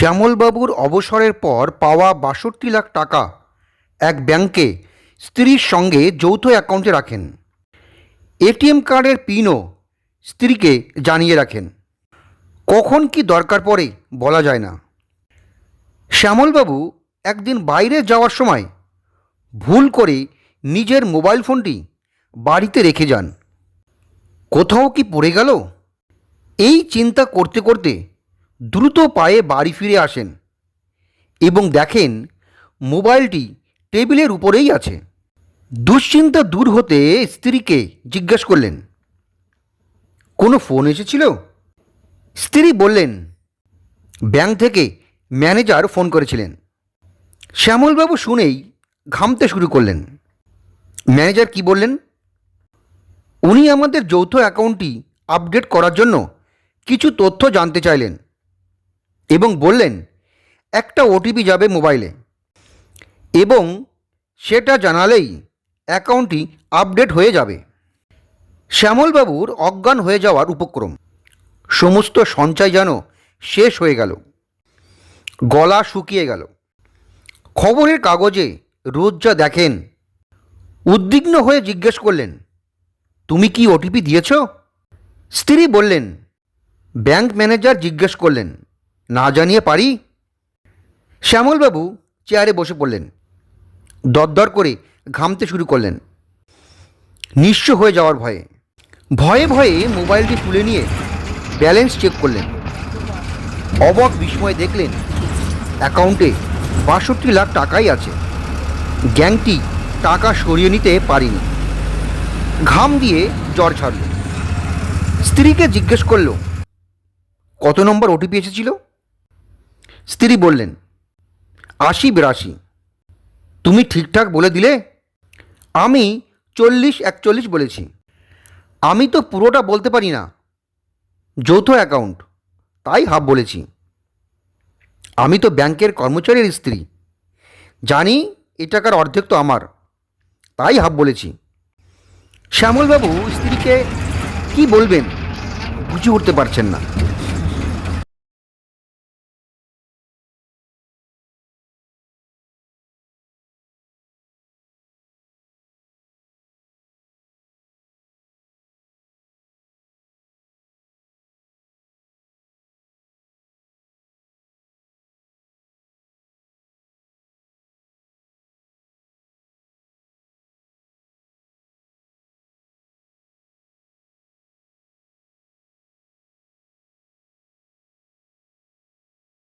শ্যামলবাবুর অবসরের পর পাওয়া বাষট্টি লাখ টাকা এক ব্যাংকে স্ত্রীর সঙ্গে যৌথ অ্যাকাউন্টে রাখেন। এটিএম কার্ডের পিনও স্ত্রীকে জানিয়ে রাখেন। কখন কি দরকার পড়ে বলা যায় না। শ্যামলবাবু একদিন বাইরে যাওয়ার সময় ভুল করে নিজের মোবাইল ফোনটি বাড়িতে রেখে যান। কোথাও কি পড়ে গেল? এই চিন্তা করতে করতে দ্রুত পায়ে বাড়ি ফিরে আসেন এবং দেখেন মোবাইলটি টেবিলের উপরেই আছে। দুশ্চিন্তা দূর হতে স্ত্রীকে জিজ্ঞেস করলেন, কোনো ফোন এসেছিল? স্ত্রী বললেন, ব্যাংক থেকে ম্যানেজার ফোন করেছিলেন। শ্যামলবাবু শুনেই ঘামতে শুরু করলেন। ম্যানেজার কি বললেন? উনি আমাদের যৌথ অ্যাকাউন্টটি আপডেট করার জন্য কিছু তথ্য জানতে চাইলেন। এবং বললেন, একটা ওটিপি যাবে মোবাইলে। এবং সেটা জানালেই অ্যাকাউন্টটি আপডেট হয়ে যাবে। শ্যামলবাবুর অজ্ঞান হয়ে যাওয়ার উপক্রম। সমস্ত সঞ্চয় যেন শেষ হয়ে গেল। গলা শুকিয়ে গেল। খবরের কাগজে রোজ যা দেখেন। উদ্বিগ্ন হয়ে জিজ্ঞেস করলেন, তুমি কি ওটিপি দিয়েছ? স্ত্রী বললেন, ব্যাংক ম্যানেজার জিজ্ঞেস করলেন না জানিয়ে পারি? শ্যামলবাবু চেয়ারে বসে পড়লেন। দরদর করে ঘামতে শুরু করলেন। নিঃস্ব হয়ে যাওয়ার ভয়ে। ভয়ে ভয়ে মোবাইলটি তুলে নিয়ে ব্যালেন্স চেক করলেন। অবাক বিস্ময়ে দেখলেন, অ্যাকাউন্টে বাষট্টি লাখ টাকাই আছে। গ্যাংটি টাকা সরিয়ে নিতে পারিনি। ঘাম দিয়ে জ্বর ছাড়ল। স্ত্রীকে জিজ্ঞেস করল, কত নম্বর ওটিপি এসেছিল? স্ত্রী বললেন, আশি বিরাশি। তুমি ঠিকঠাক বলে দিলে? আমি চল্লিশ একচল্লিশ বলেছি। আমি তো পুরোটা বলতে পারি না। যৌথ অ্যাকাউন্ট, তাই হাফ বলেছি। আমি তো ব্যাংকের কর্মচারীর স্ত্রী। জানি এ টাকার অর্ধেক তো আমার, তাই হাফ বলেছি। শ্যামলবাবু স্ত্রীকে, কি বলবেন? বুঝে উঠতে পারছেন না।